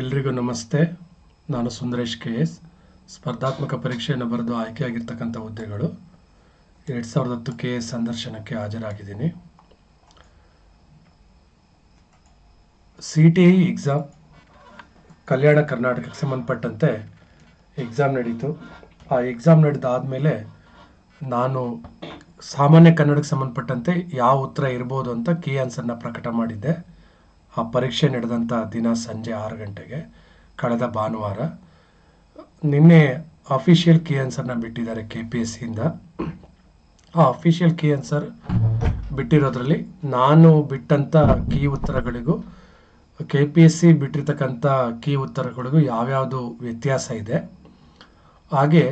ಎಲ್ರಿಗೂ ನಮಸ್ತೆ. ನಾನು ಸುಂದರೇಶ್ ಕೆ ಎಸ್. ಸ್ಪರ್ಧಾತ್ಮಕ ಪರೀಕ್ಷೆಯನ್ನು ಬರೆದು ಆಯ್ಕೆಯಾಗಿರ್ತಕ್ಕಂಥ ಹುದ್ದೆಗಳು. ಎರಡು ಸಾವಿರದ ಹತ್ತು ಕೆ ಎಸ್ ಸಂದರ್ಶನಕ್ಕೆ ಹಾಜರಾಗಿದ್ದೀನಿ. C T E exam, Kalyana ಕರ್ನಾಟಕಕ್ಕೆ ಸಂಬಂಧಪಟ್ಟಂತೆ ಎಕ್ಸಾಮ್ ನಡೀತು. ಆ ಎಕ್ಸಾಮ್ ನಡೆದಾದಮೇಲೆ ನಾನು ಸಾಮಾನ್ಯ ಕನ್ನಡಕ್ಕೆ ಸಂಬಂಧಪಟ್ಟಂತೆ ಯಾವ ಉತ್ತರ ಇರ್ಬೋದು ಅಂತ ಕೀ ಆನ್ಸರ್ನ ಪ್ರಕಟ ಮಾಡಿದ್ದೆ. ಆ ಪರೀಕ್ಷೆ ನಡೆದಂಥ ದಿನ ಸಂಜೆ ಆರು ಗಂಟೆಗೆ ಕಳೆದ ಭಾನುವಾರ ನಿನ್ನೆ ಅಫಿಷಿಯಲ್ ಕೀ ಆನ್ಸರ್ನ ಬಿಟ್ಟಿದ್ದಾರೆ ಕೆ ಪಿ ಎಸ್ ಸಿಯಿಂದ ಆ ಅಫಿಷಿಯಲ್ ಕೀ ಆನ್ಸರ್ ಬಿಟ್ಟಿರೋದ್ರಲ್ಲಿ ನಾನು ಬಿಟ್ಟಂಥ ಕೀ ಉತ್ತರಗಳಿಗೂ ಕೆ ಪಿ ಎಸ್ ಸಿ ಬಿಟ್ಟಿರ್ತಕ್ಕಂಥ ಕೀ ಉತ್ತರಗಳಿಗೂ ಯಾವ್ಯಾವುದು ವ್ಯತ್ಯಾಸ ಇದೆ. ಹಾಗೆ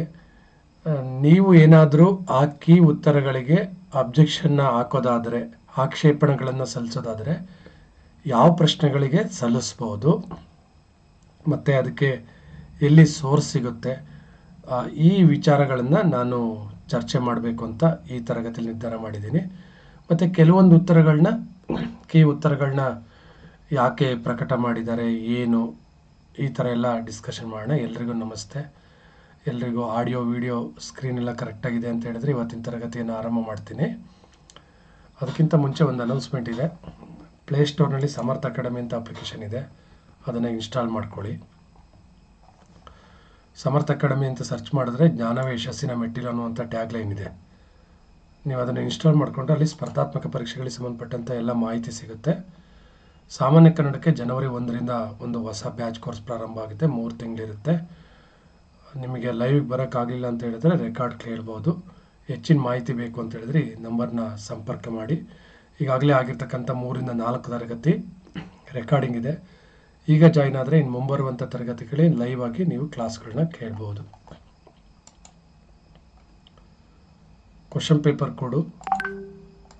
ನೀವು ಏನಾದರೂ ಆ ಕೀ ಉತ್ತರಗಳಿಗೆ ಅಬ್ಜೆಕ್ಷನ್ನ ಹಾಕೋದಾದರೆ, ಆಕ್ಷೇಪಣೆಗಳನ್ನು ಸಲ್ಲಿಸೋದಾದರೆ ಯಾವ ಪ್ರಶ್ನೆಗಳಿಗೆ ಸಲ್ಲಿಸ್ಬೋದು ಮತ್ತು ಅದಕ್ಕೆ ಎಲ್ಲಿ ಸೋರ್ಸ್ ಸಿಗುತ್ತೆ ಈ ವಿಚಾರಗಳನ್ನು ನಾನು ಚರ್ಚೆ ಮಾಡಬೇಕು ಅಂತ ಈ ತರಗತಿಯಲ್ಲಿ ನಿರ್ಧಾರ ಮಾಡಿದ್ದೀನಿ. ಮತ್ತು ಕೆಲವೊಂದು ಉತ್ತರಗಳನ್ನ ಕೀ ಉತ್ತರಗಳನ್ನ ಯಾಕೆ ಪ್ರಕಟ ಮಾಡಿದ್ದಾರೆ, ಏನು, ಈ ಥರ ಎಲ್ಲ ಡಿಸ್ಕಷನ್ ಮಾಡೋಣ. ಎಲ್ರಿಗೂ ನಮಸ್ತೆ. ಎಲ್ರಿಗೂ ಆಡಿಯೋ ವಿಡಿಯೋ ಸ್ಕ್ರೀನ್ ಎಲ್ಲ ಕರೆಕ್ಟಾಗಿದೆ ಅಂತ ಹೇಳಿದ್ರೆ ಇವತ್ತಿನ ತರಗತಿಯನ್ನು ಆರಂಭ ಮಾಡ್ತೀನಿ. ಅದಕ್ಕಿಂತ ಮುಂಚೆ ಒಂದು ಅನೌನ್ಸ್ಮೆಂಟ್ ಇದೆ. ಪ್ಲೇಸ್ಟೋರ್ನಲ್ಲಿ ಸಮರ್ಥ ಅಕಾಡೆಮಿ ಅಂತ ಅಪ್ಲಿಕೇಶನ್ ಇದೆ. ಅದನ್ನು ಇನ್ಸ್ಟಾಲ್ ಮಾಡ್ಕೊಳ್ಳಿ. ಸಮರ್ಥ ಅಕಾಡೆಮಿ ಅಂತ ಸರ್ಚ್ ಮಾಡಿದ್ರೆ ಜ್ಞಾನವೇ ಯಶಸ್ಸಿನ ಮೆಟ್ಟಿಲು ಅನ್ನುವಂಥ ಟ್ಯಾಗ್ ಲೈನ್ ಇದೆ. ನೀವು ಅದನ್ನು ಇನ್ಸ್ಟಾಲ್ ಮಾಡಿಕೊಂಡ್ರೆ ಅಲ್ಲಿ ಸ್ಪರ್ಧಾತ್ಮಕ ಪರೀಕ್ಷೆಗಳಿಗೆ ಸಂಬಂಧಪಟ್ಟಂಥ ಎಲ್ಲ ಮಾಹಿತಿ ಸಿಗುತ್ತೆ. ಸಾಮಾನ್ಯ ಕನ್ನಡಕ್ಕೆ ಜನವರಿ ಒಂದರಿಂದ ಒಂದು ಹೊಸ ಬ್ಯಾಚ್ ಕೋರ್ಸ್ ಪ್ರಾರಂಭ ಆಗುತ್ತೆ. ಮೂರು ತಿಂಗಳಿರುತ್ತೆ. ನಿಮಗೆ ಲೈವ್ಗೆ ಬರೋಕ್ಕಾಗಲಿಲ್ಲ ಅಂತ ಹೇಳಿದ್ರೆ ರೆಕಾರ್ಡ್ ಕೇಳ್ಬೋದು ಹೆಚ್ಚಿನ ಮಾಹಿತಿ ಬೇಕು ಅಂತ ಹೇಳಿದ್ರೆ ಈ ನಂಬರ್ನ ಸಂಪರ್ಕ ಮಾಡಿ. ಈಗಾಗಲೇ ಆಗಿರ್ತಕ್ಕಂಥ ಮೂರಿಂದ ನಾಲ್ಕು ತರಗತಿ ರೆಕಾರ್ಡಿಂಗ್ ಇದೆ. ಈಗ ಜಾಯ್ನ್ ಆದರೆ ಇನ್ನು ಮುಂಬರುವಂಥ ತರಗತಿಗಳೇ ಲೈವ್ ಆಗಿ ನೀವು ಕ್ಲಾಸ್ಗಳನ್ನ ಕೇಳ್ಬೋದು. ಕ್ವಶನ್ ಪೇಪರ್ ಕೊಡು.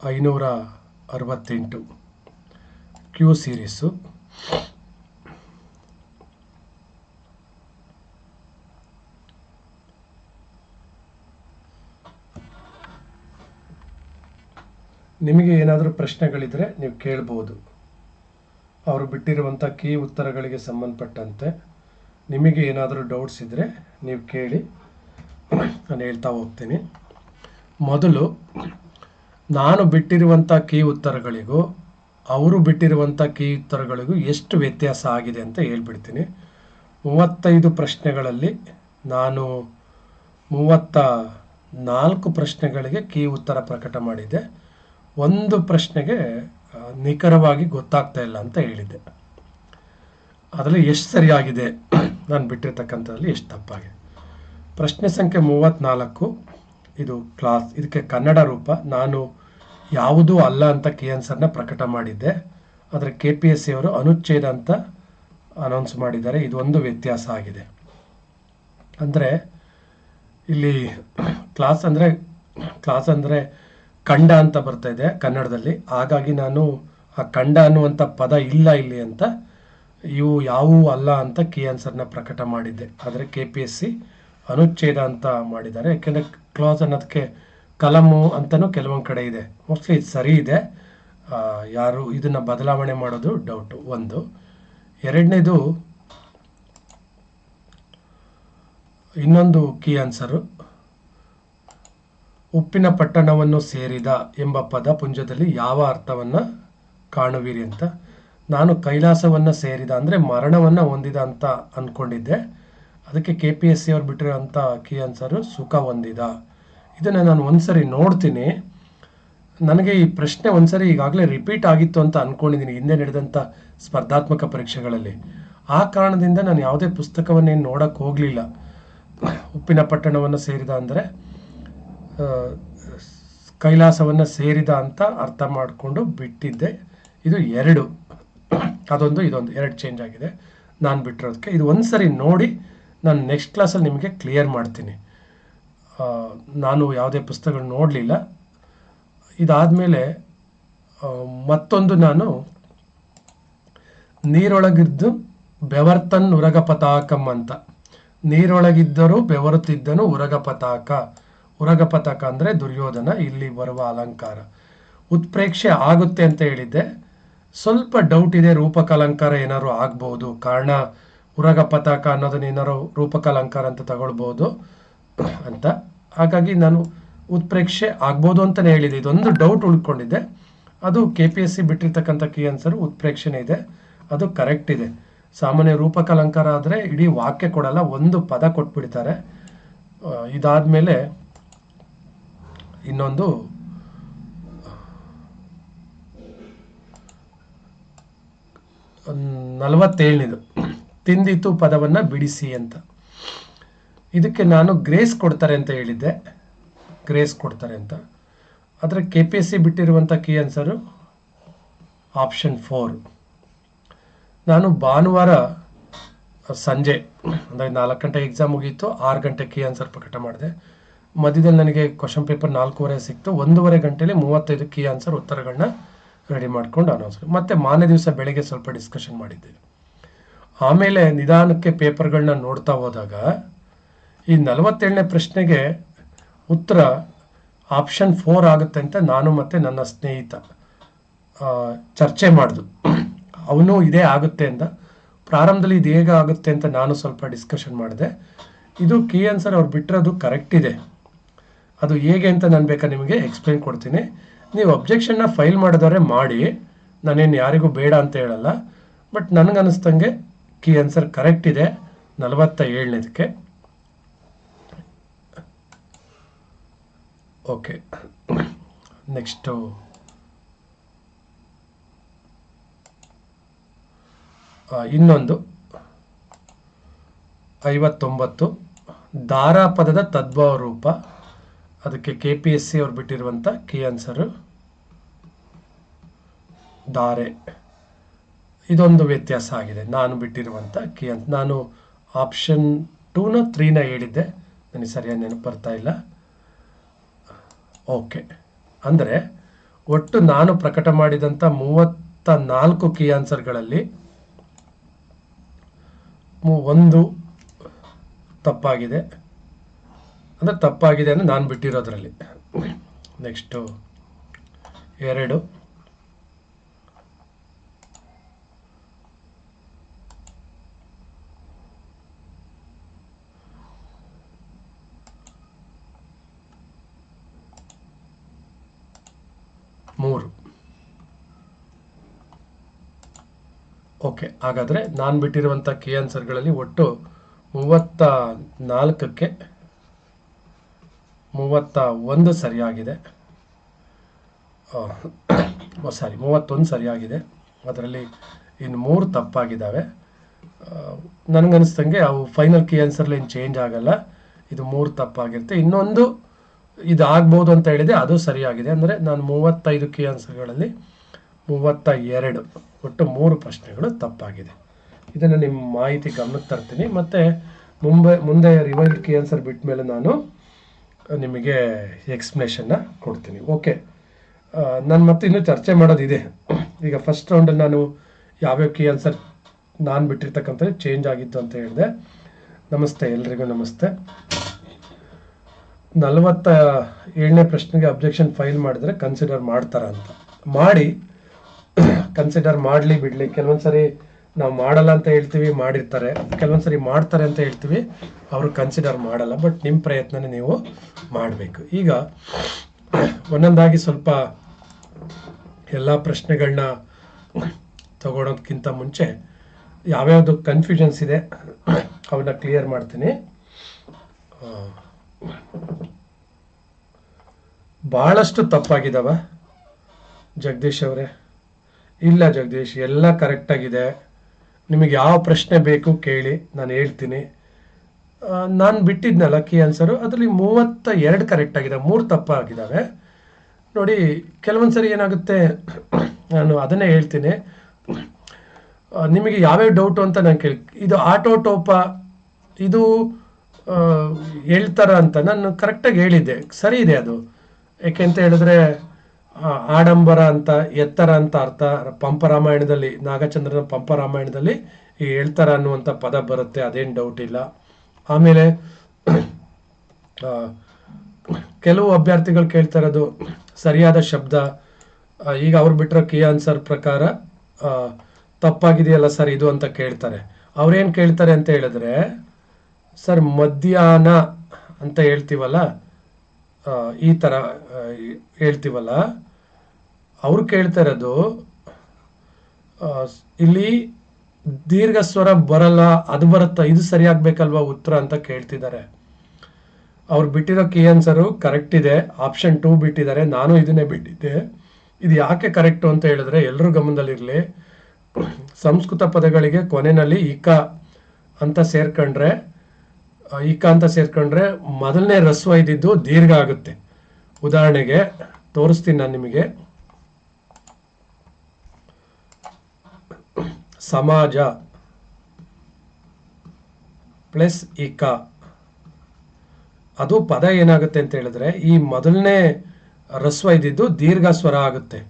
ಐನೂರ ಅರವತ್ತೆಂಟು ಕ್ಯೂ ಸೀರೀಸು ನಿಮಗೆ ಏನಾದರೂ ಪ್ರಶ್ನೆಗಳಿದ್ದರೆ ನೀವು ಕೇಳ್ಬೋದು. ಅವರು ಬಿಟ್ಟಿರುವಂಥ ಕೀ ಉತ್ತರಗಳಿಗೆ ಸಂಬಂಧಪಟ್ಟಂತೆ ನಿಮಗೆ ಏನಾದರೂ ಡೌಟ್ಸ್ ಇದ್ದರೆ ನೀವು ಕೇಳಿ, ನಾನು ಹೇಳ್ತಾ ಹೋಗ್ತೀನಿ. ಮೊದಲು, ನಾನು ಬಿಟ್ಟಿರುವಂಥ ಕೀ ಉತ್ತರಗಳಿಗೂ, ಅವರು ಬಿಟ್ಟಿರುವಂಥ ಕೀ ಉತ್ತರಗಳಿಗೂ ಎಷ್ಟು ವ್ಯತ್ಯಾಸ ಆಗಿದೆ ಅಂತ ಹೇಳ್ಬಿಡ್ತೀನಿ. ಮೂವತ್ತೈದು ಪ್ರಶ್ನೆಗಳಲ್ಲಿ ನಾನು ಮೂವತ್ತ ನಾಲ್ಕು ಪ್ರಶ್ನೆಗಳಿಗೆ ಕೀ ಉತ್ತರ ಪ್ರಕಟ ಮಾಡಿದ್ದೆ. ಒಂದು ಪ್ರಶ್ನೆಗೆ ನಿಖರವಾಗಿ ಗೊತ್ತಾಗ್ತಾ ಇಲ್ಲ ಅಂತ ಹೇಳಿದ್ದೆ. ಅದರಲ್ಲಿ ಎಷ್ಟು ಸರಿಯಾಗಿದೆ ನಾನು ಬಿಟ್ಟಿರ್ತಕ್ಕಂಥದ್ರಲ್ಲಿ ಎಷ್ಟು ತಪ್ಪಾಗಿದೆ. ಪ್ರಶ್ನೆ ಸಂಖ್ಯೆ ಮೂವತ್ತ್ನಾಲ್ಕು ಇದು ಕ್ಲಾಸ್, ಇದಕ್ಕೆ ಕನ್ನಡ ರೂಪ. ನಾನು ಯಾವುದೂ ಅಲ್ಲ ಅಂತ ಕೀ ಆನ್ಸರ್ನ ಪ್ರಕಟ ಮಾಡಿದ್ದೆ. ಆದರೆ ಕೆ ಪಿ ಎಸ್ ಸಿ ಅವರು ಅನುಚ್ಛೇದ ಅಂತ ಅನೌನ್ಸ್ ಮಾಡಿದ್ದಾರೆ. ಇದು ಒಂದು ವ್ಯತ್ಯಾಸ ಆಗಿದೆ. ಅಂದರೆ, ಇಲ್ಲಿ ಕ್ಲಾಸ್ ಅಂದರೆ ಕ್ಲಾಸ್ ಅಂದರೆ ಖಂಡ ಅಂತ ಬರ್ತಾ ಇದೆ ಕನ್ನಡದಲ್ಲಿ. ಹಾಗಾಗಿ ನಾನು ಆ ಖಂಡ ಅನ್ನುವಂಥ ಪದ ಇಲ್ಲ ಇಲ್ಲಿ ಅಂತ ಇವು ಯಾವುವು ಅಲ್ಲ ಅಂತ ಕೀ ಆನ್ಸರ್ನ ಪ್ರಕಟ ಮಾಡಿದ್ದೆ. ಆದರೆ ಕೆ ಪಿ ಎಸ್ ಸಿ ಅನುಚ್ಛೇದ ಅಂತ ಮಾಡಿದ್ದಾರೆ. ಯಾಕೆಂದರೆ ಕ್ಲಾಸ್ ಅನ್ನೋದಕ್ಕೆ ಕಲಮು ಅಂತಲೂ ಕೆಲವೊಂದು ಕಡೆ ಇದೆ. ಮೋಸ್ಟ್ಲಿ ಇದು ಸರಿ ಇದೆ. ಯಾರು ಇದನ್ನು ಬದಲಾವಣೆ ಮಾಡೋದು ಡೌಟು ಒಂದು. ಎರಡನೇದು ಇನ್ನೊಂದು ಕೀ ಆನ್ಸರು ಉಪ್ಪಿನ ಪಟ್ಟಣವನ್ನು ಸೇರಿದ ಎಂಬ ಪದಪುಂಜದಲ್ಲಿ ಯಾವ ಅರ್ಥವನ್ನು ಕಾಣುವಿರಿ ಅಂತ. ನಾನು ಕೈಲಾಸವನ್ನು ಸೇರಿದ ಅಂದರೆ ಮರಣವನ್ನು ಹೊಂದಿದ ಅಂತ ಅಂದ್ಕೊಂಡಿದ್ದೆ ಅದಕ್ಕೆ ಕೆ ಪಿ ಎಸ್ ಸಿ ಅವ್ರು ಬಿಟ್ಟಿರೋಂಥ ಕೀ ಆನ್ಸರು ಸುಖ ಹೊಂದಿದ. ಇದನ್ನು ನಾನು ಒಂದ್ಸರಿ ನೋಡ್ತೀನಿ. ನನಗೆ ಈ ಪ್ರಶ್ನೆ ಒಂದ್ಸರಿ ಈಗಾಗಲೇ ರಿಪೀಟ್ ಆಗಿತ್ತು ಅಂತ ಅಂದ್ಕೊಂಡಿದ್ದೀನಿ ಹಿಂದೆ ನಡೆದಂಥ ಸ್ಪರ್ಧಾತ್ಮಕ ಪರೀಕ್ಷೆಗಳಲ್ಲಿ. ಆ ಕಾರಣದಿಂದ ನಾನು ಯಾವುದೇ ಪುಸ್ತಕವನ್ನೇನು ನೋಡೋಕ್ಕೆ ಹೋಗಲಿಲ್ಲ. ಉಪ್ಪಿನ ಪಟ್ಟಣವನ್ನು ಸೇರಿದ ಅಂದರೆ ಕೈಲಾಸವನ್ನು ಸೇರಿದ ಅಂತ ಅರ್ಥ ಮಾಡಿಕೊಂಡು ಬಿಟ್ಟಿದ್ದೆ. ಇದು ಎರಡು. ಅದೊಂದು, ಇದೊಂದು. ಎರಡು ಚೇಂಜ್ ಆಗಿದೆ. ನಾನು ಬಿಟ್ಟಿರೋದಕ್ಕೆ. ಇದು ಒಂದು ಸರಿ ನೋಡಿ ನಾನು ನೆಕ್ಸ್ಟ್ ಕ್ಲಾಸಲ್ಲಿ ನಿಮಗೆ ಕ್ಲಿಯರ್ ಮಾಡ್ತೀನಿ. ನಾನು ಯಾವುದೇ ಪುಸ್ತಕಗಳು ನೋಡಲಿಲ್ಲ. ಇದಾದಮೇಲೆ ಮತ್ತೊಂದು ನಾನು ನೀರೊಳಗಿದ್ದು ಬೆವರ್ತನ್ ಉರಗ ಪತಾಕಂ ಅಂತ. ನೀರೊಳಗಿದ್ದರೂ ಬೆವರುತ್ತಿದ್ದನು ಉರಗ ಪತಾಕ. ಉರಗ ಪತಾಕ ಅಂದರೆ ದುರ್ಯೋಧನ, ಇಲ್ಲಿ ಬರುವ ಅಲಂಕಾರ. ಉತ್ಪ್ರೇಕ್ಷೆ ಆಗುತ್ತೆ ಅಂತ ಹೇಳಿದ್ದೆ. ಸ್ವಲ್ಪ ಡೌಟ್ ಇದೆ, ರೂಪಕ ಅಲಂಕಾರ ಏನಾದ್ರು ಆಗ್ಬೋದು. ಕಾರಣ ಉರಗ ಪತಾಕ ಅನ್ನೋದನ್ನ ರೂಪಕ ರೂಪಕಾಲಂಕಾರ ಅಂತ ತಗೊಳ್ಬೋದು ಅಂತ. ಹಾಗಾಗಿ ನಾನು ಉತ್ಪ್ರೇಕ್ಷೆ ಆಗ್ಬೋದು ಅಂತಲೇ ಹೇಳಿದೆ. ಇದೊಂದು ಡೌಟ್ ಉಳ್ಕೊಂಡಿದ್ದೆ ಅದು ಕೆ ಪಿ ಎಸ್ ಸಿ ಬಿಟ್ಟಿರ್ತಕ್ಕಂಥ ಕೀ ಆನ್ಸರ್ ಉತ್ಪ್ರೇಕ್ಷೆನೇ ಇದೆ. ಅದು ಕರೆಕ್ಟ್ ಇದೆ. ಸಾಮಾನ್ಯ ರೂಪಕಾಲಂಕಾರ ಆದರೆ ಇಡೀ ವಾಕ್ಯ ಕೊಡಲ್ಲ, ಒಂದು ಪದ ಕೊಟ್ಬಿಡ್ತಾರೆ. ಇದಾದ ಇದಾದ್ಮೇಲೆ ಇನ್ನೊಂದು ನಲವತ್ತೇಳನೇದು. ತಿಂದಿತು ಪದವನ್ನು ಬಿಡಿಸಿ ಅಂತ. ಇದಕ್ಕೆ ನಾನು ಗ್ರೇಸ್ ಕೊಡ್ತಾರೆ ಅಂತ ಹೇಳಿದ್ದೆ. ಗ್ರೇಸ್ ಕೊಡ್ತಾರೆ ಅಂತ. ಆದರೆ ಕೆ ಪಿ ಎಸ್ ಸಿ ಬಿಟ್ಟಿರುವಂಥ ಕೀ ಆನ್ಸರು ಆಪ್ಷನ್ ಫೋರ್. ನಾನು ಭಾನುವಾರ ಸಂಜೆ, ಅಂದರೆ ನಾಲ್ಕು ಗಂಟೆ ಎಕ್ಸಾಮ್ ಮುಗೀತು, ಆರು ಗಂಟೆ ಕೀ ಆನ್ಸರ್ ಪ್ರಕಟ ಮಾಡಿದೆ. ಮಧ್ಯದಲ್ಲಿ ನನಗೆ ಕ್ವಶನ್ ಪೇಪರ್ ನಾಲ್ಕೂವರೆ ಸಿಕ್ತು. ಒಂದೂವರೆ ಗಂಟೆಲಿ ಮೂವತ್ತೈದು ಕೀ ಆನ್ಸರ್ ಉತ್ತರಗಳನ್ನ ರೆಡಿ ಮಾಡ್ಕೊಂಡು ಅನೌನ್ಸ್ ಮತ್ತೆ ಮಾನೇ ದಿವಸ ಬೆಳಗ್ಗೆ ಸ್ವಲ್ಪ ಡಿಸ್ಕಷನ್ ಮಾಡಿದ್ದೇವೆ ಆಮೇಲೆ ನಿಧಾನಕ್ಕೆ ಪೇಪರ್ಗಳನ್ನ ನೋಡ್ತಾ ಹೋದಾಗ ಈ ನಲವತ್ತೇಳನೇ ಪ್ರಶ್ನೆಗೆ ಉತ್ತರ ಆಪ್ಷನ್ ಫೋರ್ ಆಗುತ್ತೆ ಅಂತ ನಾನು ಮತ್ತು ನನ್ನ ಸ್ನೇಹಿತ ಚರ್ಚೆ ಮಾಡಿದ್ರು ಅವನು ಇದೇ ಆಗುತ್ತೆ ಅಂತ. ಪ್ರಾರಂಭದಲ್ಲಿ ಇದು ಹೇಗೆ ಆಗುತ್ತೆ ಅಂತ ನಾನು ಸ್ವಲ್ಪ ಡಿಸ್ಕಷನ್ ಮಾಡಿದೆ. ಇದು ಕೀ ಆನ್ಸರ್ ಅವ್ರು ಬಿಟ್ಟಿರೋದು ಕರೆಕ್ಟ್ ಇದೆ. ಅದು ಹೇಗೆ ಅಂತ ನಾನು ಬೇಕಾ ನಿಮಗೆ ಎಕ್ಸ್ಪ್ಲೈನ್ ಕೊಡ್ತೀನಿ. ನೀವು ಅಬ್ಜೆಕ್ಷನ್ನ ಫೈಲ್ ಮಾಡಿದವರೆ ಮಾಡಿ. ನಾನೇನು ಯಾರಿಗೂ ಬೇಡ ಅಂತ ಹೇಳಲ್ಲ. ಬಟ್ ನನಗನ್ನಿಸ್ದಂಗೆ ಕೀ ಆನ್ಸರ್ ಕರೆಕ್ಟ್ ಇದೆ. ನಲವತ್ತ ಏಳನೇದಕ್ಕೆ ಓಕೆ ನೆಕ್ಸ್ಟು ಇನ್ನೊಂದು. ಐವತ್ತೊಂಬತ್ತು ದಾರಾ ಪದದ ತದ್ಭವ ರೂಪ ಅದಕ್ಕೆ ಕೆ ಪಿ ಎಸ್ ಸಿ ಅವ್ರು ಬಿಟ್ಟಿರುವಂಥ ಕೀ ಆನ್ಸರು ದಾರೆ ಇದೊಂದು ವ್ಯತ್ಯಾಸ ಆಗಿದೆ. ನಾನು ಬಿಟ್ಟಿರುವಂಥ ಕೀ ಅಂತ ನಾನು ಆಪ್ಷನ್ ಟೂನ ತ್ರೀನ ಹೇಳಿದ್ದೆ. ನನಗೆ ಸರಿಯಾಗಿ ನೆನಪು ಬರ್ತಾ ಇಲ್ಲ. ಓಕೆ ಅಂದರೆ ಒಟ್ಟು ನಾನು ಪ್ರಕಟ ಮಾಡಿದಂಥ ಮೂವತ್ತ ನಾಲ್ಕು ಕೀ ಆನ್ಸರ್ಗಳಲ್ಲಿ ಒಂದು ತಪ್ಪಾಗಿದೆ. ಅಂದರೆ ತಪ್ಪಾಗಿದೆ ಅಂದರೆ ನಾನು ಬಿಟ್ಟಿರೋದ್ರಲ್ಲಿ. ನೆಕ್ಸ್ಟು ಎರಡು. ಮೂರು. ಓಕೆ ಹಾಗಾದರೆ ನಾನು ಬಿಟ್ಟಿರುವಂಥ ಕೆ ಆನ್ಸರ್ಗಳಲ್ಲಿ ಒಟ್ಟು ಮೂವತ್ತ ನಾಲ್ಕಕ್ಕೆ ಮೂವತ್ತ ಒಂದು ಸರಿಯಾಗಿದೆ. ಸಾರಿ, ಮೂವತ್ತೊಂದು ಸರಿಯಾಗಿದೆ. ಅದರಲ್ಲಿ ಇನ್ನು ಮೂರು ತಪ್ಪಾಗಿದ್ದಾವೆ. ನನಗನ್ನಿಸ್ದಂಗೆ ಅವು ಫೈನಲ್ ಕೀ ಆನ್ಸರ್ಲಿ ಏನು ಚೇಂಜ್ ಆಗಲ್ಲ. ಇದು ಮೂರು ತಪ್ಪಾಗಿರುತ್ತೆ. ಇನ್ನೊಂದು ಇದು ಆಗ್ಬೋದು ಅಂತ ಹೇಳಿದೆ, ಅದು ಸರಿಯಾಗಿದೆ. ಅಂದರೆ ನಾನು ಮೂವತ್ತೈದು ಕೀ ಆನ್ಸರ್ಗಳಲ್ಲಿ ಮೂವತ್ತ ಎರಡು ಒಟ್ಟು ಮೂರು ಪ್ರಶ್ನೆಗಳು ತಪ್ಪಾಗಿದೆ. ಇದನ್ನು ನಿಮ್ಮ ಮಾಹಿತಿ ಗಮನಕ್ಕೆ ತರ್ತೀನಿ. ಮತ್ತು ಮುಂಬೈ, ಮುಂದೆ ರಿವೈಲ್ ಕೀ ಆನ್ಸರ್ ಬಿಟ್ಟ ಮೇಲೆ ನಾನು ನಿಮಗೆ ಎಕ್ಸ್ಪ್ಲನೇಷನ್ನ ಕೊಡ್ತೀನಿ. ಓಕೆ ನಾನು ಮತ್ತೆ ಇನ್ನೂ ಚರ್ಚೆ ಮಾಡೋದಿದೆ. ಈಗ ಫಸ್ಟ್ ರೌಂಡಲ್ಲಿ ನಾನು ಯಾವ್ಯಾವ ಕೀ ಆನ್ಸರ್ ನಾನು ಬಿಟ್ಟಿರ್ತಕ್ಕಂಥದ್ದು ಚೇಂಜ್ ಆಗಿತ್ತು ಅಂತ ಹೇಳಿದೆ. ನಮಸ್ತೆ, ಎಲ್ರಿಗೂ ನಮಸ್ತೆ. ನಲವತ್ತ ಏಳನೇ ಪ್ರಶ್ನೆಗೆ ಅಬ್ಜೆಕ್ಷನ್ ಫೈಲ್ ಮಾಡಿದ್ರೆ ಕನ್ಸಿಡರ್ ಮಾಡ್ತಾರ ಅಂತ ಮಾಡಿ ಕನ್ಸಿಡರ್ ಮಾಡಲಿ ಬಿಡಲಿ. ಕೆಲವೊಂದ್ಸರಿ ನಾವು ಮಾಡಲ್ಲ ಅಂತ ಹೇಳ್ತೀವಿ, ಮಾಡಿರ್ತಾರೆ. ಕೆಲವೊಂದ್ಸರಿ ಮಾಡ್ತಾರೆ ಅಂತ ಹೇಳ್ತೀವಿ, ಅವರು ಕನ್ಸಿಡರ್ ಮಾಡಲ್ಲ ಬಟ್ ನಿಮ್ಮ ಪ್ರಯತ್ನನೇ ನೀವು ಮಾಡಬೇಕು. ಈಗ ಒಂದೊಂದಾಗಿ ಸ್ವಲ್ಪ ಎಲ್ಲ ಪ್ರಶ್ನೆಗಳನ್ನ ತಗೊಳೋದಕ್ಕಿಂತ ಮುಂಚೆ ಯಾವ್ಯಾವುದು ಕನ್ಫ್ಯೂಷನ್ಸ್ ಇದೆ, ಅವನ್ನ ಕ್ಲಿಯರ್ ಮಾಡ್ತೀನಿ. ಭಾಳಷ್ಟು ತಪ್ಪಾಗಿದ್ದಾವ ಜಗದೀಶ್ ಅವರೇ. ಇಲ್ಲ ಜಗದೀಶ್, ಎಲ್ಲ ಕರೆಕ್ಟಾಗಿದೆ ನಿಮಗೆ ಯಾವ ಪ್ರಶ್ನೆ ಬೇಕು ಕೇಳಿ ನಾನು ಹೇಳ್ತೀನಿ. ನಾನು ಬಿಟ್ಟಿದ್ನಲ್ಲ ಕೀ ಆನ್ಸರು ಅದರಲ್ಲಿ ಮೂವತ್ತ ಎರಡು ಕರೆಕ್ಟ್ ಆಗಿದೆ ಮೂರು ತಪ್ಪಾಗಿದ್ದಾವೆ. ನೋಡಿ ಕೆಲವೊಂದು ಸರಿ ಏನಾಗುತ್ತೆ ನಾನು ಅದನ್ನೇ ಹೇಳ್ತೀನಿ. ನಿಮಗೆ ಯಾವ್ಯಾವ ಡೌಟು ಅಂತ ನಾನು ಕೇಳಿ ಇದು ಆಟೋಟೋಪ ಇದು ಆ, ಹೇಳ್ತಾರ ಅಂತ ನಾನು ಕರೆಕ್ಟಾಗಿ ಹೇಳಿದ್ದೆ. ಸರಿ ಇದೆ ಅದು. ಯಾಕೆಂತ ಹೇಳಿದ್ರೆ ಆ, ಆಡಂಬರ ಅಂತ, ಎತ್ತರ ಅಂತ ಅರ್ಥ, ಪಂಪ ರಾಮಾಯಣದಲ್ಲಿ, ನಾಗಚಂದ್ರನ ಪಂಪರಾಮಾಯಣದಲ್ಲಿ ಈ ಹೇಳ್ತಾರ ಅನ್ನುವಂಥ ಪದ ಬರುತ್ತೆ, ಅದೇನು ಡೌಟ್ ಇಲ್ಲ. ಆಮೇಲೆ ಕೆಲವು ಅಭ್ಯರ್ಥಿಗಳು ಕೇಳ್ತಾ ಇರೋದು, ಸರಿಯಾದ ಶಬ್ದ ಈಗ ಅವ್ರು ಬಿಟ್ಟಿರೋ ಕೀ ಆನ್ಸರ್ ಪ್ರಕಾರ ತಪ್ಪಾಗಿದೆಯಲ್ಲ ಸರ್ ಇದು ಅಂತ ಕೇಳ್ತಾರೆ. ಅವ್ರೇನು ಕೇಳ್ತಾರೆ ಅಂತ ಹೇಳಿದ್ರೆ, ಸರ್ ಮಧ್ಯಾಹ್ನ ಅಂತ ಹೇಳ್ತೀವಲ್ಲ ಈ ಆ, ಹೇಳ್ತೀವಲ್ಲ? ಅವ್ರು ಕೇಳ್ತಾ ಇರೋದು ಇಲ್ಲಿ ದೀರ್ಘ ಸ್ವರ ಬರಲ್ಲ ಅದು ಬರುತ್ತಾ ಇದು ಸರಿಯಾಗ್ಬೇಕಲ್ವಾ ಉತ್ತರ ಅಂತ ಕೇಳ್ತಿದ್ದಾರೆ. ಅವ್ರು ಬಿಟ್ಟಿರೋ ಕೀ ಆನ್ಸರು ಕರೆಕ್ಟ್ ಇದೆ ಆಪ್ಷನ್ ಟೂ ಬಿಟ್ಟಿದ್ದಾರೆ ನಾನು ಇದನ್ನೇ ಬಿಟ್ಟಿದ್ದೆ. ಇದು ಯಾಕೆ ಕರೆಕ್ಟು ಅಂತ ಹೇಳಿದ್ರೆ ಎಲ್ಲರೂ ಗಮನದಲ್ಲಿರಲಿ. ಸಂಸ್ಕೃತ ಪದಗಳಿಗೆ ಕೊನೆಯಲ್ಲಿ ಇಕ ಅಂತ ಸೇರ್ಕೊಂಡ್ರೆ ಅಂತ ಸೇರ್ಕೊಂಡ್ರೆ ಮೊದಲನೇ ರಸ್ವ ಇದ್ದಿದ್ದು ದೀರ್ಘ ಆಗುತ್ತೆ. ಉದಾಹರಣೆಗೆ, ತೋರಿಸ್ತೀನಿ ನಾನು ನಿಮಗೆ. ಸಮಾಜ ಪ್ಲಸ್ ಇಕ ಅದು ಪದ ಏನಾಗುತ್ತೆ ಅಂತ ಹೇಳಿದ್ರೆ, ಈ ಮೊದಲನೇ ರಸ್ವ ಇದ್ದಿದ್ದು ದೀರ್ಘ ಸ್ವರ ಆಗುತ್ತೆ.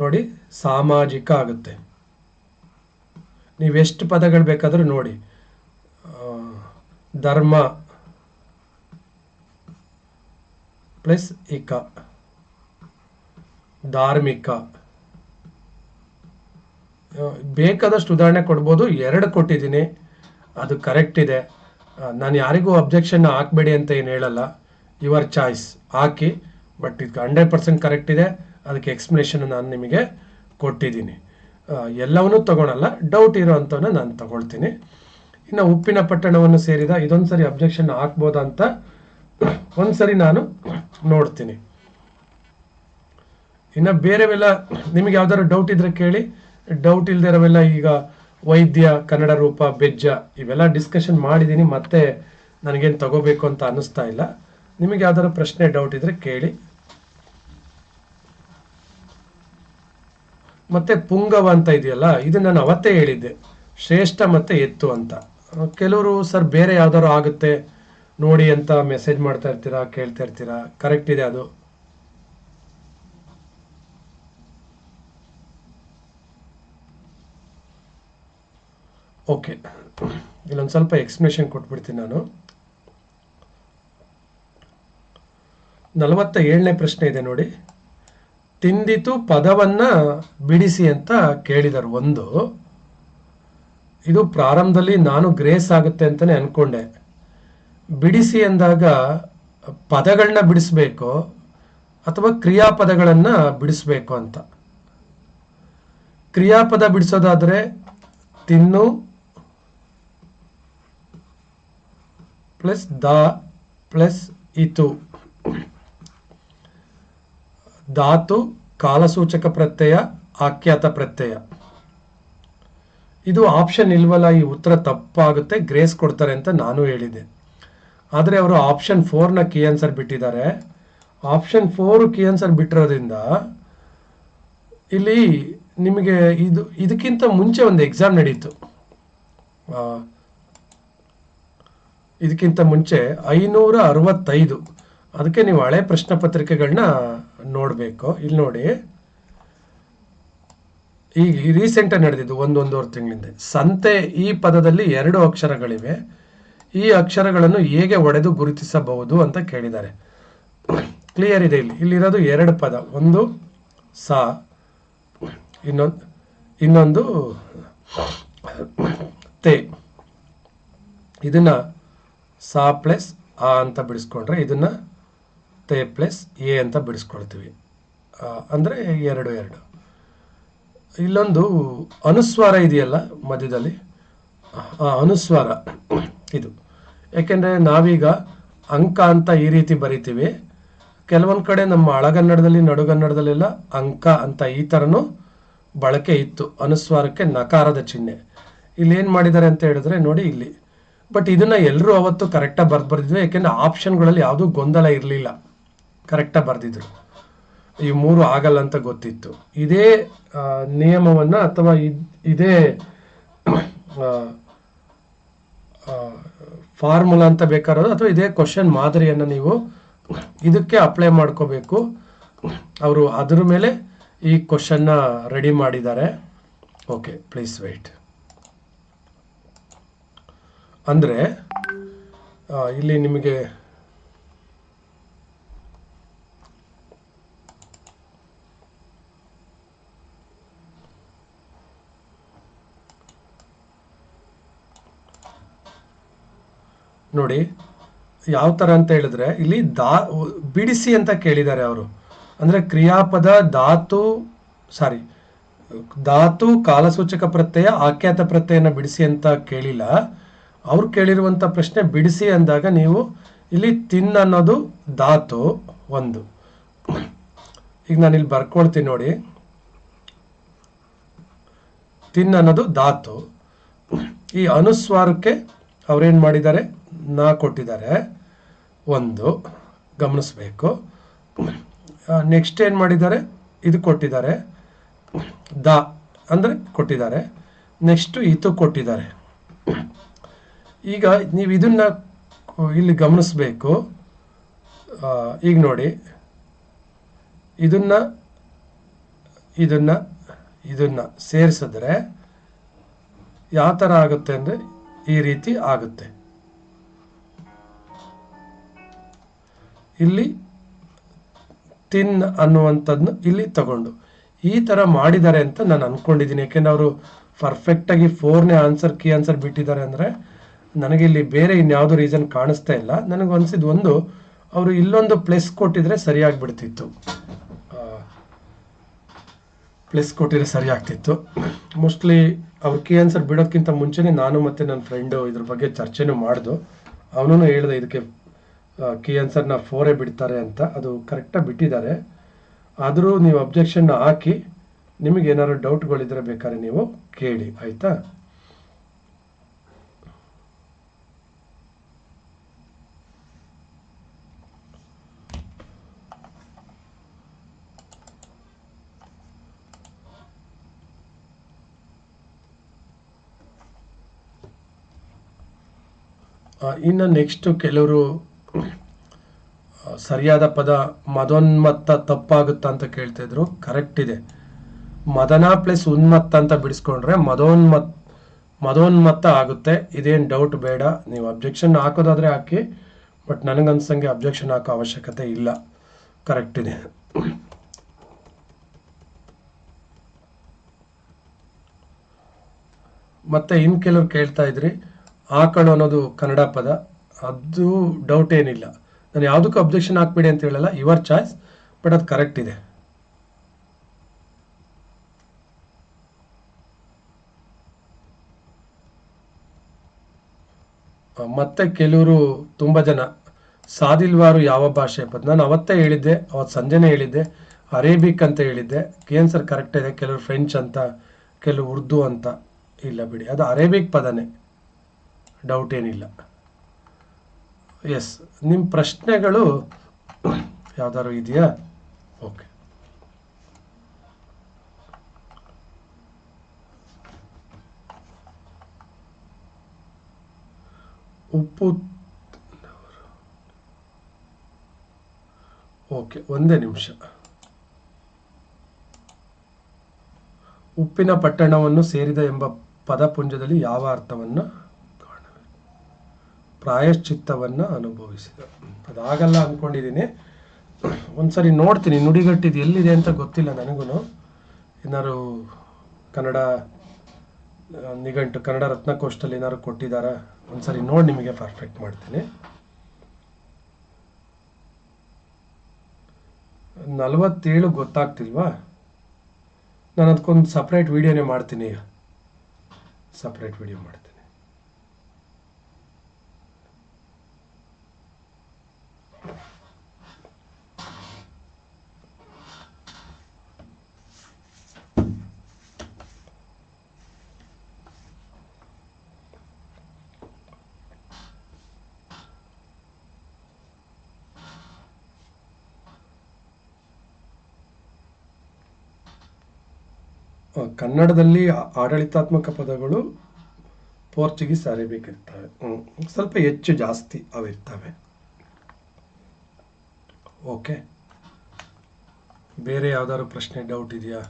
ನೋಡಿ, ಸಾಮಾಜಿಕ ಆಗುತ್ತೆ. ನೀವೆಷ್ಟು ಪದಗಳು ಬೇಕಾದರೂ ನೋಡಿ. ಧರ್ಮ ಪ್ಲಸ್ ಇಕ ಧಾರ್ಮಿಕ. ಬೇಕಾದಷ್ಟು ಉದಾಹರಣೆ ಕೊಡ್ಬೋದು. ಎರಡು ಕೊಟ್ಟಿದ್ದೀನಿ. ಅದು ಕರೆಕ್ಟ್ ಇದೆ. ನಾನು ಯಾರಿಗೂ ಅಬ್ಜೆಕ್ಷನ್ ಹಾಕಬೇಡಿ ಅಂತ ಏನು ಹೇಳಲ್ಲ. ಯುವರ್ ಚಾಯ್ಸ್ ಹಾಕಿ ಬಟ್ ಇದು ಹಂಡ್ರೆಡ್ ಪರ್ಸೆಂಟ್ ಕರೆಕ್ಟ್ ಇದೆ. ಅದಕ್ಕೆ ಎಕ್ಸ್ಪ್ಲನೇಷನ್ ನಾನು ನಿಮಗೆ ಕೊಟ್ಟಿದ್ದೀನಿ. ಎಲ್ಲವನ್ನೂ ತಗೊಳಲ್ಲ. ಡೌಟ್ ಇರೋ ಅಂಥವನ್ನ ನಾನು ತಗೊಳ್ತೀನಿ. ಇನ್ನು ಉಪ್ಪಿನ ಪಟ್ಟಣವನ್ನು ಸೇರಿದ ಇದೊಂದು ಸರಿ ಅಬ್ಜೆಕ್ಷನ್ ಹಾಕ್ಬೋದಾ ಅಂತ ಒಂದ್ಸರಿ ನಾನು ನೋಡ್ತೀನಿ. ಇನ್ನು ಬೇರೆವೆಲ್ಲ ನಿಮಗೆ ಯಾವ್ದಾದ್ರು ಡೌಟ್ ಇದ್ರೆ ಕೇಳಿ. ಡೌಟ್ ಇಲ್ದಿರೋವೆಲ್ಲ ಈಗ ವೈದ್ಯ, ಕನ್ನಡ ರೂಪ ಬೆಜ್ಜ ಇವೆಲ್ಲ ಡಿಸ್ಕಷನ್ ಮಾಡಿದ್ದೀನಿ ಮತ್ತೆ ನನಗೇನು ತಗೋಬೇಕು ಅಂತ ಅನ್ನಿಸ್ತಾ ಇಲ್ಲ. ನಿಮಗೆ ಯಾವ್ದಾದ್ರು ಪ್ರಶ್ನೆ ಡೌಟ್ ಇದ್ರೆ ಕೇಳಿ. ಮತ್ತೆ ಪುಂಗವ ಅಂತ ಇದೆಯಲ್ಲ ಇದು ನಾನು ಅವತ್ತೇ ಹೇಳಿದ್ದೆ. ಶ್ರೇಷ್ಠ ಮತ್ತೆ ಎತ್ತು ಅಂತ. ಕೆಲವರು, ಸರ್, ಬೇರೆ ಯಾವ್ದಾದ್ರು ಆಗುತ್ತೆ, ನೋಡಿ ಅಂತ ಮೆಸೇಜ್ ಮಾಡ್ತಾ ಇರ್ತೀರಾ, ಕೇಳ್ತಾ ಇರ್ತೀರಾ? ಕರೆಕ್ಟ್ ಇದೆ ಅದು. ಓಕೆ ಇಲ್ಲೊಂದು ಸ್ವಲ್ಪ ಎಕ್ಸ್ಪ್ಲೇಷನ್ ಕೊಟ್ಬಿಡ್ತೀನಿ ನಾನು. ನಲವತ್ತ ಏಳನೇ ಪ್ರಶ್ನೆ ಇದೆ ನೋಡಿ. ತಿಂದಿತು ಪದವನ್ನ ಬಿಡಿಸಿ ಅಂತ ಕೇಳಿದರು ಒಂದು. ಇದು ಪ್ರಾರಂಭದಲ್ಲಿ ನಾನು ಗ್ರೇಸ್ ಆಗುತ್ತೆ ಅಂತಾನೆ ಅನ್ಕೊಂಡೆ. ಬಿಡಿಸಿ ಅಂದಾಗ ಪದಗಳನ್ನ ಬಿಡಿಸ್ಬೇಕು ಅಥವಾ ಕ್ರಿಯಾಪದಗಳನ್ನು ಬಿಡಿಸ್ಬೇಕು ಅಂತ. ಕ್ರಿಯಾಪದ ಬಿಡಿಸೋದಾದ್ರೆ ತಿನ್ನು ಪ್ಲಸ್ ದ ಪ್ಲಸ್ ಇತು. ಧಾತು ಕಾಲಸೂಚಕ ಪ್ರತ್ಯಯ, ಆಖ್ಯಾತ ಪ್ರತ್ಯಯ. ಇದು ಆಪ್ಷನ್ ಇಲ್ವಲ್ಲ, ಈ ಉತ್ತರ ತಪ್ಪಾಗುತ್ತೆ ಗ್ರೇಸ್ ಕೊಡ್ತಾರೆ ಅಂತ ನಾನು ಹೇಳಿದೆ. ಆದರೆ ಅವರು ಆಪ್ಷನ್ ಫೋರ್ನ ಕೀ ಆನ್ಸರ್ ಬಿಟ್ಟಿದ್ದಾರೆ. ಆಪ್ಷನ್ ಫೋರ್ ಕೀ ಆನ್ಸರ್ ಬಿಟ್ಟಿರೋದ್ರಿಂದ ಇಲ್ಲಿ ನಿಮಗೆ ಇದು, ಇದಕ್ಕಿಂತ ಮುಂಚೆ ಒಂದು ಎಕ್ಸಾಮ್ ನಡೀತು. ಇದಕ್ಕಿಂತ ಮುಂಚೆ ಐನೂರ ಅರವತ್ತೈದು. ಅದಕ್ಕೆ ನೀವು ಹಳೆ ಪ್ರಶ್ನೆ ಪತ್ರಿಕೆಗಳನ್ನ ನೋಡಬೇಕು. ಇಲ್ಲಿ ನೋಡಿ ಈಗ ರೀಸೆಂಟ್ ನಡೆದಿದ್ದು ಒಂದೊಂದೂವರೆ ತಿಂಗಳಿಂದ. ಸಂತೆ ಈ ಪದದಲ್ಲಿ ಎರಡು ಅಕ್ಷರಗಳಿವೆ. ಈ ಅಕ್ಷರಗಳನ್ನು ಹೇಗೆ ಒಡೆದು ಗುರುತಿಸಬಹುದು ಅಂತ ಕೇಳಿದ್ದಾರೆ. ಕ್ಲಿಯರ್ ಇದೆ ಇಲ್ಲಿ. ಇಲ್ಲಿರೋದು ಎರಡು ಪದ. ಒಂದು, ಸಾ, ಇನ್ನೊಂದು ಇನ್ನೊಂದು, ತೇ. ಇದನ್ನ ಸಾ ಪ್ಲಸ್ ಆ ಅಂತ ಬಿಡಿಸ್ಕೊಂಡ್ರೆ ಇದನ್ನ ತೇ ಪ್ಲಸ್ ಎ ಅಂತ ಬಿಡಿಸ್ಕೊಳ್ತೀವಿ. ಅಂದರೆ ಅಂದ್ರೆ ಎರಡು ಎರಡು. ಇಲ್ಲೊಂದು ಅನುಸ್ವಾರ ಇದೆಯಲ್ಲ ಮಧ್ಯದಲ್ಲಿ? ಆ, ಅನುಸ್ವಾರ. ಇದು. ಯಾಕೆಂದ್ರೆ ನಾವೀಗ ಅಂಕ ಅಂತ ಈ ರೀತಿ ಬರಿತೀವಿ. ಕೆಲವೊಂದು ಕಡೆ ನಮ್ಮ ಹಳಗನ್ನಡದಲ್ಲಿ ನಡುಗನ್ನಡದಲ್ಲೆಲ್ಲ ಅಂಕ ಅಂತ ಈ ಥರನೂ ಬಳಕೆ ಇತ್ತು. ಅನುಸ್ವಾರಕ್ಕೆ ನಕಾರದ ಚಿಹ್ನೆ. ಇಲ್ಲಿ ಏನು ಮಾಡಿದ್ದಾರೆ ಅಂತ ಹೇಳಿದ್ರೆ ನೋಡಿ ಇಲ್ಲಿ. ಬಟ್ ಇದನ್ನು ಎಲ್ಲರೂ ಅವತ್ತು ಕರೆಕ್ಟಾಗಿ ಬರೆದು ಬರೆದಿದ್ವಿ ಯಾಕೆಂದರೆ ಆಪ್ಷನ್ಗಳಲ್ಲಿ ಯಾವುದೂ ಗೊಂದಲ ಇರಲಿಲ್ಲ. ಕರೆಕ್ಟಾಗಿ ಬರ್ದಿದ್ರು. ಈ ಮೂರು ಆಗಲ್ಲ ಅಂತ ಗೊತ್ತಿತ್ತು. ಇದೇ ನಿಯಮವನ್ನ ಅಥವಾ ಇದ್- ಇದೇ ಫಾರ್ಮುಲಾ ಅಂತ ಬೇಕಾರೋದು ಅಥವಾ ಇದೇ ಕ್ವಶನ್ ಮಾದರಿಯನ್ನು ನೀವು ಇದಕ್ಕೆ ಅಪ್ಲೈ ಮಾಡ್ಕೋಬೇಕು. ಅವರು ಅದರ ಮೇಲೆ ಈ ಕ್ವಶನ್ನ ರೆಡಿ ಮಾಡಿದ್ದಾರೆ. ಓಕೆ, ಪ್ಲೀಸ್ ವೆಯ್ಟ್ ಅಂದರೆ ಇಲ್ಲಿ ನಿಮಗೆ ನೋಡಿ, ಯಾವ ಥರ ಅಂತ ಹೇಳಿದ್ರೆ, ಇಲ್ಲಿ ದಾ, ಬಿಡಿಸಿ ಅಂತ ಕೇಳಿದ್ದಾರೆ ಅವರು. ಅಂದರೆ ಕ್ರಿಯಾಪದ ಧಾತು ಸಾರಿ ಧಾತು, ಕಾಲಸೂಚಕ ಪ್ರತ್ಯಯ, ಆಖ್ಯಾತ ಪ್ರತ್ಯಯನ ಬಿಡಿಸಿ ಅಂತ ಕೇಳಿಲ್ಲ. ಅವ್ರು ಕೇಳಿರುವಂಥ ಪ್ರಶ್ನೆ ಬಿಡಿಸಿ ಅಂದಾಗ ನೀವು ಇಲ್ಲಿ ತಿನ್ ಅನ್ನೋದು ಧಾತು ಒಂದು. ಈಗ ನಾನು ಇಲ್ಲಿ ಬರ್ಕೊಳ್ತೀನಿ ನೋಡಿ. ತಿನ್ ಅನ್ನೋದು ಧಾತು. ಈ ಅನುಸ್ವಾರಕ್ಕೆ ಅವ್ರೇನು ಮಾಡಿದ್ದಾರೆ? ನಾ ಕೊಟ್ಟಿದ್ದಾರೆ. ಒಂದು, ಗಮನಿಸಬೇಕು. ನೆಕ್ಸ್ಟ್ ಏನು ಮಾಡಿದ್ದಾರೆ? ಇದು ಕೊಟ್ಟಿದ್ದಾರೆ. ದ, ಅಂದರೆ ಕೊಟ್ಟಿದ್ದಾರೆ. ನೆಕ್ಸ್ಟು ಇದು ಕೊಟ್ಟಿದ್ದಾರೆ. ಈಗ ನೀವು ಇದನ್ನ ಇಲ್ಲಿ ಗಮನಿಸಬೇಕು. ಈಗ ನೋಡಿ. ಇದನ್ನ ಇದನ್ನ ಇದನ್ನ ಸೇರಿಸಿದ್ರೆ ಯಾವ ಥರ ಆಗುತ್ತೆ ಅಂದರೆ ಈ ರೀತಿ ಆಗುತ್ತೆ. ಇಲ್ಲಿ ತಿನ್ ಅನ್ನುವಂಥದ್ದನ್ನು ಇಲ್ಲಿ ತಗೊಂಡು. ಈ ಥರ ಮಾಡಿದ್ದಾರೆ ಅಂತ ನಾನು ಅಂದ್ಕೊಂಡಿದ್ದೀನಿ ಯಾಕೆಂದ್ರೆ ಅವರು ಪರ್ಫೆಕ್ಟಾಗಿ ಫೋರ್ನೇ ಆನ್ಸರ್ ಕೀ ಆನ್ಸರ್ ಬಿಟ್ಟಿದ್ದಾರೆ ಅಂದರೆ ನನಗೆ ಇಲ್ಲಿ ಬೇರೆ ಇನ್ಯಾವುದೋ ರೀಸನ್ ಕಾಣಿಸ್ತಾ ಇಲ್ಲ. ನನಗೆ ಅನಿಸಿದ್ದು ಒಂದು, ಅವರು ಇಲ್ಲೊಂದು ಪ್ಲಸ್ ಕೊಟ್ಟಿದ್ರೆ ಸರಿಯಾಗಿ ಬಿಡ್ತಿತ್ತು ಪ್ಲಸ್ ಕೊಟ್ಟಿದ್ರೆ ಸರಿ ಆಗ್ತಿತ್ತು ಮೋಸ್ಟ್ಲಿ ಅವ್ರ ಕೀ ಆನ್ಸರ್ ಬಿಡೋಕ್ಕಿಂತ ಮುಂಚೆನೇ ನಾನು ಮತ್ತು ನನ್ನ ಫ್ರೆಂಡು ಇದ್ರ ಬಗ್ಗೆ ಚರ್ಚೆನೂ ಮಾಡ್ದು. ಅವನು ಹೇಳಿದೆ ಇದಕ್ಕೆ ಕೀ ಆನ್ಸರ್ನ ಫೋರೇ ಬಿಡ್ತಾರೆ ಅಂತ ಅದು ಕರೆಕ್ಟಾಗಿ ಬಿಟ್ಟಿದ್ದಾರೆ. ಆದರೂ ನೀವು ಅಬ್ಜೆಕ್ಷನ್ನ ಹಾಕಿ ನಿಮಗೆ ಏನಾದ್ರು ಡೌಟ್ಗಳಿದ್ರೆ ಬೇಕಾದ್ರೆ ನೀವು ಕೇಳಿ, ಆಯಿತಾ? ಇನ್ನು ನೆಕ್ಸ್ಟು ಕೆಲವರು ಸರಿಯಾದ ಪದ ಮದೋನ್ಮತ್ತ ತಪ್ಪಾಗುತ್ತಾ ಅಂತ ಕೇಳ್ತಾ ಇದ್ರು. ಕರೆಕ್ಟ್ ಇದೆ. ಮದನ ಪ್ಲಸ್ ಉನ್ಮತ್ತ ಅಂತ ಬಿಡಿಸ್ಕೊಂಡ್ರೆ ಮದೋನ್ಮತ್, ಮದೋನ್ಮತ್ತ ಆಗುತ್ತೆ. ಇದೇನು ಡೌಟ್ ಬೇಡ. ನೀವು ಅಬ್ಜೆಕ್ಷನ್ ಹಾಕೋದಾದ್ರೆ ಹಾಕಿ ಬಟ್ ನನಗನ್ಸಂಗೆ ಅಬ್ಜೆಕ್ಷನ್ ಹಾಕೋ ಅವಶ್ಯಕತೆ ಇಲ್ಲ. ಕರೆಕ್ಟ್ ಇದೆ. ಮತ್ತೆ ಇನ್ ಕೆಲವ್ರು ಕೇಳ್ತಾ ಇದ್ರಿ, ಆಕಳು ಅನ್ನೋದು ಕನ್ನಡ ಪದ. ಅದು ಡೌಟ್ ಏನಿಲ್ಲ. ನಾನು ಯಾವುದಕ್ಕೂ ಅಬ್ಜೆಕ್ಷನ್ ಹಾಕ್ಬೇಡಿ ಅಂತ ಹೇಳಲ್ಲ ಯುವರ್ ಚಾಯ್ಸ್ ಬಟ್ ಅದು ಕರೆಕ್ಟ್ ಇದೆ. ಮತ್ತೆ ಕೆಲವರು ತುಂಬ ಜನ, ಸಾದಿಲ್ವಾರು ಯಾವ ಭಾಷೆ ಪದ ನಾನು ಅವತ್ತೇ ಹೇಳಿದ್ದೆ, ಅವತ್ತು ಸಂಜೆನೇ ಹೇಳಿದ್ದೆ, ಅರೇಬಿಕ್ ಅಂತ ಹೇಳಿದ್ದೆ ಆನ್ಸರ್ ಕರೆಕ್ಟ್ ಇದೆ, ಕೆಲವರು ಫ್ರೆಂಚ್ ಅಂತ ಕೆಲವು ಉರ್ದು ಅಂತ, ಇಲ್ಲ ಬಿಡಿ, ಅದು ಅರೇಬಿಕ್ ಪದನೇ ಡೌಟ್ ಏನಿಲ್ಲ. ಎಸ್ ನಿಮ್ಮ ಪ್ರಶ್ನೆಗಳು ಯಾವ್ದಾದ್ರು ಇದೆಯಾ? ಓಕೆ ಉಪ್ಪು ಓಕೆ ಒಂದೇ ನಿಮಿಷ. ಉಪ್ಪಿನ ಪಟ್ಟಣವನ್ನು ಸೇರಿದ ಎಂಬ ಪದಪುಂಜದಲ್ಲಿ ಯಾವ ಅರ್ಥವನ್ನು ಪ್ರಾಯಶ್ಚಿತ್ತವನ್ನು ಅನುಭವಿಸಿದ. ಅದಾಗಲ್ಲ ಅಂದ್ಕೊಂಡಿದ್ದೀನಿ ಒಂದ್ಸರಿ ನೋಡ್ತೀನಿ, ನುಡಿಗಟ್ಟಿದ್ದು ಎಲ್ಲಿದೆ ಅಂತ ಗೊತ್ತಿಲ್ಲ ನನಗೂ ಏನಾರು ಕನ್ನಡ ನಿಘಂಟು, ಕನ್ನಡ ರತ್ನಕೋಶದಲ್ಲಿ ಏನಾದ್ರು ಕೊಟ್ಟಿದ್ದಾರಾ? ಒಂದ್ಸರಿ ನೋಡಿ ನಿಮಗೆ ಪರ್ಫೆಕ್ಟ್ ಮಾಡ್ತೀನಿ. ನಲವತ್ತೇಳು ಗೊತ್ತಾಗ್ತಿಲ್ವಾ? ನಾನು ಅದಕ್ಕೊಂದು ಸಪ್ರೇಟ್ ವಿಡಿಯೋನೇ ಮಾಡ್ತೀನಿ. ಸಪ್ರೇಟ್ ವಿಡಿಯೋ ಮಾಡ್ತೀನಿ. ಕನ್ನಡದಲ್ಲಿ ಆಡಳಿತಾತ್ಮಕ ಪದಗಳು ಪೋರ್ಚುಗೀಸ್ ಅರೇಬಿಕ್ ಇರ್ತವೆ ಸ್ವಲ್ಪ ಹೆಚ್ಚು ಜಾಸ್ತಿ ಅವಿರ್ತವೆ. ಓಕೆ ಬೇರೆ ಯಾವ್ದಾದ್ರು ಪ್ರಶ್ನೆ ಡೌಟ್ ಇದೆಯಾ?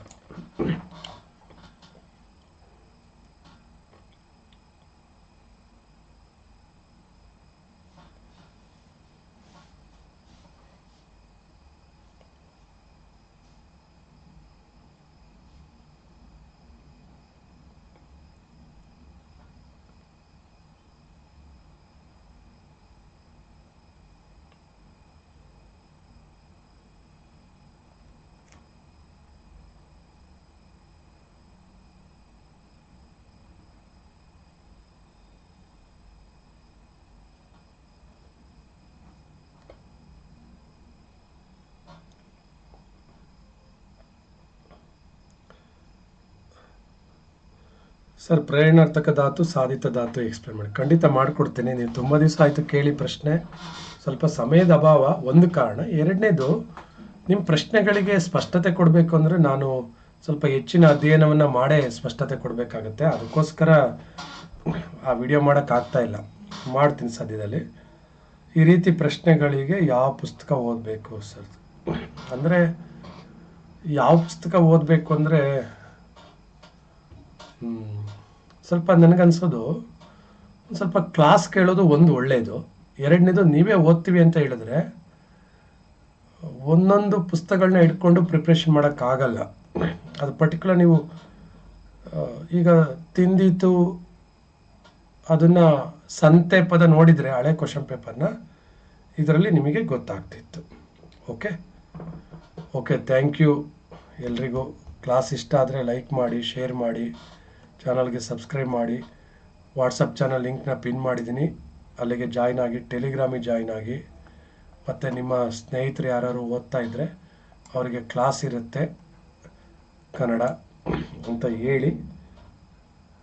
ಸರ್ ಪ್ರೇರಣಾರ್ಥಕ ಧಾತು ಸಾಧಿತ ಧಾತು ಎಕ್ಸ್ಪ್ಲೇನ್ ಮಾಡಿ. ಖಂಡಿತ ಮಾಡಿಕೊಡ್ತೀನಿ. ನೀವು ತುಂಬ ದಿವಸ ಆಯಿತು ಕೇಳಿ ಪ್ರಶ್ನೆ. ಸ್ವಲ್ಪ ಸಮಯದ ಅಭಾವ, ಒಂದು ಕಾರಣ. ಎರಡನೇದು ನಿಮ್ಮ ಪ್ರಶ್ನೆಗಳಿಗೆ ಸ್ಪಷ್ಟತೆ ಕೊಡಬೇಕು ಅಂದರೆ ನಾನು ಸ್ವಲ್ಪ ಹೆಚ್ಚಿನ ಅಧ್ಯಯನವನ್ನು ಮಾಡೇ ಸ್ಪಷ್ಟತೆ ಕೊಡಬೇಕಾಗತ್ತೆ. ಅದಕ್ಕೋಸ್ಕರ ಆ ವಿಡಿಯೋ ಮಾಡೋಕ್ಕಾಗ್ತಾ ಇಲ್ಲ. ಮಾಡ್ತೀನಿ ಸದ್ಯದಲ್ಲಿ. ಈ ರೀತಿ ಪ್ರಶ್ನೆಗಳಿಗೆ ಯಾವ ಪುಸ್ತಕ ಓದಬೇಕು ಸರ್? ಅಂದರೆ ಯಾವ ಪುಸ್ತಕ ಓದಬೇಕು ಅಂದರೆ ಸ್ವಲ್ಪ ನನಗನ್ಸೋದು ಸ್ವಲ್ಪ ಕ್ಲಾಸ್ ಕೇಳೋದು ಒಂದು ಒಳ್ಳೆಯದು ಎರಡನೇದು ನೀವೇ ಓದ್ತೀವಿ ಅಂತ ಹೇಳಿದ್ರೆ, ಒಂದೊಂದು ಪುಸ್ತಕಗಳನ್ನ ಇಟ್ಕೊಂಡು ಪ್ರಿಪ್ರೇಷನ್ ಮಾಡೋಕ್ಕಾಗಲ್ಲ. ಅದು ಪರ್ಟಿಕ್ಯುಲರ್ ನೀವು ಈಗ ತಿಂದಿತ್ತು ಅದನ್ನು ಸಂತೆ ಪದ ನೋಡಿದರೆ, ಹಳೆ ಕ್ವಶನ್ ಪೇಪರ್ನ ಇದರಲ್ಲಿ ನಿಮಗೆ ಗೊತ್ತಾಗ್ತಿತ್ತು. ಓಕೆ ಓಕೆ ಥ್ಯಾಂಕ್ ಯು ಎಲ್ರಿಗೂ. ಕ್ಲಾಸ್ ಇಷ್ಟ ಆದರೆ ಲೈಕ್ ಮಾಡಿ ಶೇರ್ ಮಾಡಿ. ಚಾನಲ್ಗೆ ಸಬ್ಸ್ಕ್ರೈಬ್ ಮಾಡಿ, ವಾಟ್ಸಪ್ ಚಾನಲ್ ಲಿಂಕ್ನ ಪಿನ್ ಮಾಡಿದ್ದೀನಿ. ಅಲ್ಲಿಗೆ ಜಾಯ್ನ್ ಆಗಿ, ಟೆಲಿಗ್ರಾಮಿಗೆ ಜಾಯ್ನ್ ಆಗಿ, ಮತ್ತು ನಿಮ್ಮ ಸ್ನೇಹಿತರು ಯಾರು ಓದ್ತಾ ಇದ್ದರೆ ಅವರಿಗೆ ಕ್ಲಾಸ್ ಇರುತ್ತೆ ಕನ್ನಡ ಅಂತ ಹೇಳಿ.